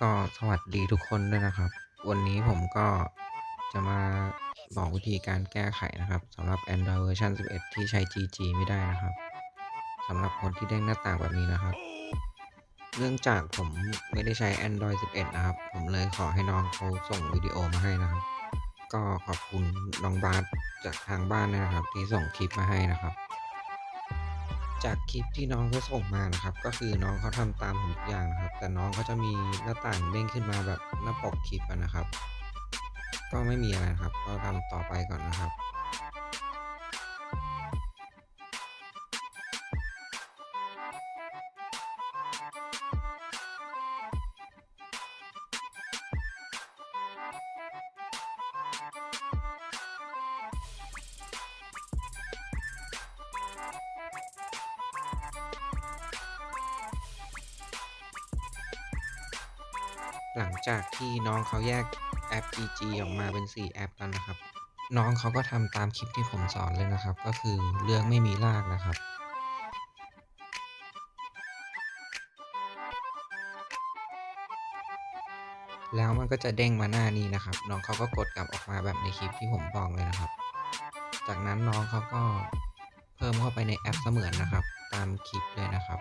ก็สวัสดีทุกคนด้วยนะครับ วันนี้ผมก็จะมาบอกวิธีการแก้ไขนะครับสำหรับ Android เวอร์ชัน11 ที่ใช้ GG ไม่ได้นะครับสำหรับคนที่เด้งหน้าต่างแบบนี้นะครับ เนื่องจากผมไม่ได้ใช้ Android 11 นะครับ ผมเลยขอให้น้องเขาส่งวิดีโอมาให้นะครับ ก็ขอบคุณน้องบาสจากทางบ้านนะครับ ที่ส่งคลิปมาให้นะครับ จากคลิปที่น้องเขาส่งมานะครับ ก็คือน้องเขาทำตามผมทุกอย่างนะครับ แต่น้องเขาจะมีหน้าต่างเด้งขึ้นมาแบบหน้าปกคลิปนะครับ ก็ไม่มีอะไรครับ ก็ทำต่อไปก่อนนะครับ หลังจากที่น้องเขาแยกแอป GG ออกมาเป็น 4 แอปแล้วนะครับ น้องเขาก็ทำตามคลิปที่ผมสอนเลยนะครับ ก็คือเลือกไม่มีรากนะครับแล้วมันก็จะเด้งมาหน้านี้นะครับ น้องเขาก็กดกลับออกมาแบบในคลิปที่ผมบอกเลยนะครับ จากนั้นน้องเขาก็เพิ่มเข้าไปในแอปเสมือนนะครับ ตามคลิปเลยนะครับ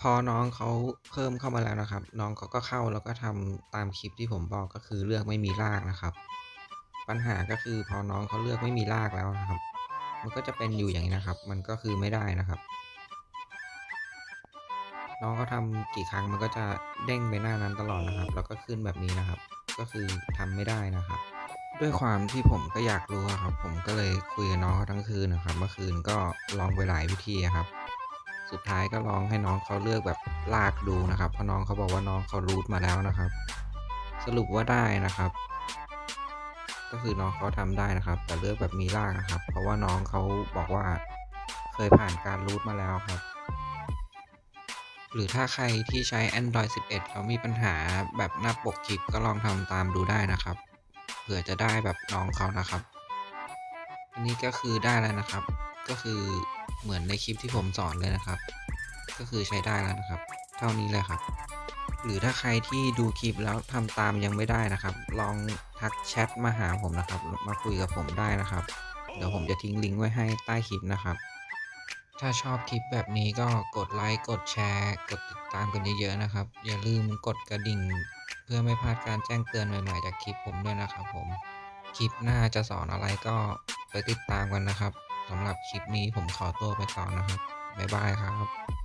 พอน้องเขาเพิ่มเข้ามาแล้วนะครับ น้องเขาก็เข้าแล้วก็ทำตามคลิปที่ผมบอกก็คือเลือกไม่มีรากนะครับ ปัญหาก็คือพอน้องเขาเลือกไม่มีรากแล้วนะครับ มันก็จะเป็นอยู่อย่างนี้นะครับ มันก็คือไม่ได้นะครับ น้องเขาทำกี่ครั้งมันก็จะเด้งไปหน้านั้นตลอดนะครับ แล้วก็ขึ้นแบบนี้นะครับ ก็คือทำไม่ได้นะครับ ด้วยความที่ผมก็อยากรู้อะครับ ผมก็เลยคุยกับน้องเขาทั้งคืนนะครับ เมื่อคืนก็ลองไปหลายวิธีครับ สุดท้ายก็ลองให้น้องเขาเลือกแบบลากดูนะครับ เพราะน้องเขาบอกว่าน้องเขารูทมาแล้วนะครับ สรุปว่าได้นะครับ ก็คือน้องเขาทำได้นะครับ แต่เลือกแบบมีลากนะครับ เพราะว่าน้องเขาบอกว่าเคยผ่านการรูทมาแล้วครับ หรือถ้าใครที่ใช้ Android 11 แล้วมีปัญหาแบบหน้าปกคลิปก็ลองทำตามดูได้นะครับเผื่อจะได้แบบน้องเขานะครับ อันนี้ก็คือได้แล้วนะครับ ก็คือ เหมือนในคลิปที่ผมสอนเลยนะครับ ก็คือใช้ได้แล้วนะครับ เท่านี้เลยครับ หรือถ้าใครที่ดูคลิปแล้วทำตามยังไม่ได้นะครับ ลองทักแชทมาหาผมนะครับ มาคุยกับผมได้นะครับ เดี๋ยวผมจะทิ้งลิงก์ไว้ให้ใต้คลิปนะครับ ถ้าชอบคลิปแบบนี้ก็กดไลค์กดแชร์ กดติดตามกันเยอะๆนะครับ อย่าลืมกดกระดิ่ง เพื่อไม่พลาดการแจ้งเตือนใหม่ๆจากคลิปผมด้วยนะครับผมคลิปหน้าจะสอนอะไรก็ไปติดตามกันนะครับ สำหรับคลิปนี้ผมขอตัวไปก่อนนะครับ บ๊ายบายครับ